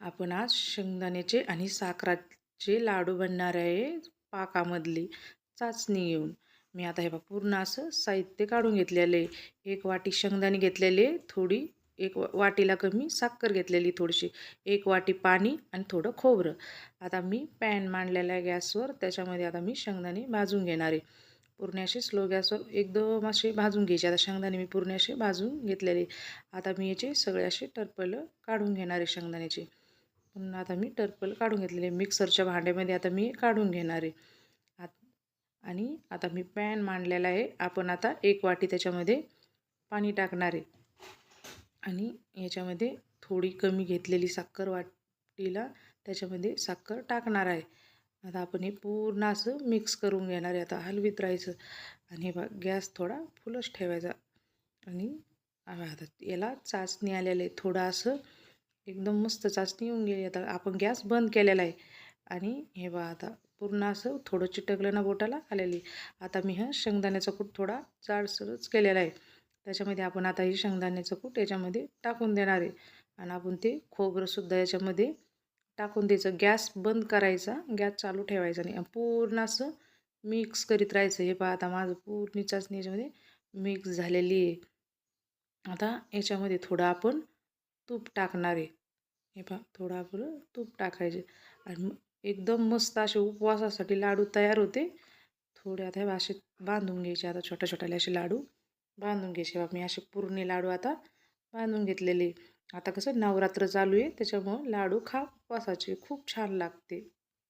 आपण आज शेंगदाण्याचे आणि साखराचे लाडू बनणार आहे पाकामधली चाचणी घेऊन मी आता हे बा पूर्ण असं साहित्य काढून घेतलेले. एक वाटी शेंगदाणे घेतलेले थोडी एक वा- वाटीला कमी साखर घेतलेली थोडीशी. एक वाटी पाणी आणि थोडं खोबरं. आता मी पॅन मांडलेला आहे गॅसवर त्याच्यामध्ये आता मी शेंगदाणे भाजून घेणार आहे. पूर्ण असे स्लो गॅसवर एकदम असे भाजून घ्यायचे. आता शेंगदाणे मी पूर्ण असे भाजून घेतलेले. आता मी याचे सगळे असे टरपलं काढून घेणार आहे शेंगदाण्याचे. म्हणून आता मी टर्पल काढून घेतलेले मिक्सरच्या भांड्यामध्ये आता मी काढून घेणार आहे. आत आणि आता मी पॅन मांडलेला आहे. आपण आता एक वाटी त्याच्यामध्ये पाणी टाकणार आहे. आणि याच्यामध्ये थोडी कमी घेतलेली साखर वाटीला त्याच्यामध्ये साखर टाकणार आहे. आता आपण हे पूर्ण असं मिक्स करून घेणार आहे. आता हलवीत राहायचं. आणि हे बघ गॅस थोडा फुलच ठेवायचा. आणि आता याला चाचणी आलेलं आहे. थोडं असं एकदम मस्त चाचणी येऊन गेली. आता आपण गॅस बंद केलेला आहे. आणि हे बा आता पूर्ण असं थोडं चिटकलं ना बोटाला आलेली. आता मी हा शेंगदाण्याचा कूट थोडा जाडसरच केलेला आहे. त्याच्यामध्ये आपण आता ही शेंगदाण्याचं कूट याच्यामध्ये टाकून देणार आहे. आणि आपण ते खोबरंसुद्धा याच्यामध्ये टाकून द्यायचं. गॅस बंद करायचा गॅस चालू ठेवायचा नाही पूर्ण असं मिक्स करीत राहायचं. हे पहा आता माझं पूर्ण चाचणी याच्यामध्ये मिक्स झालेली आहे. आता याच्यामध्ये थोडं आपण तूप टाकणार आहे. हे पहा थोडं आपलं तूप टाकायचे. आणि मग एकदम मस्त असे उपवासासाठी लाडू तयार होते. थोडे आता हे असे बांधून घ्यायचे आता छोट्या छोट्याले असे लाडू बांधून घ्यायचे. बा मी असे पूर्ण लाडू आता बांधून घेतलेले. आता कसं नवरात्र चालू आहे त्याच्यामुळं लाडू खा उपवासाचे खूप छान लागते.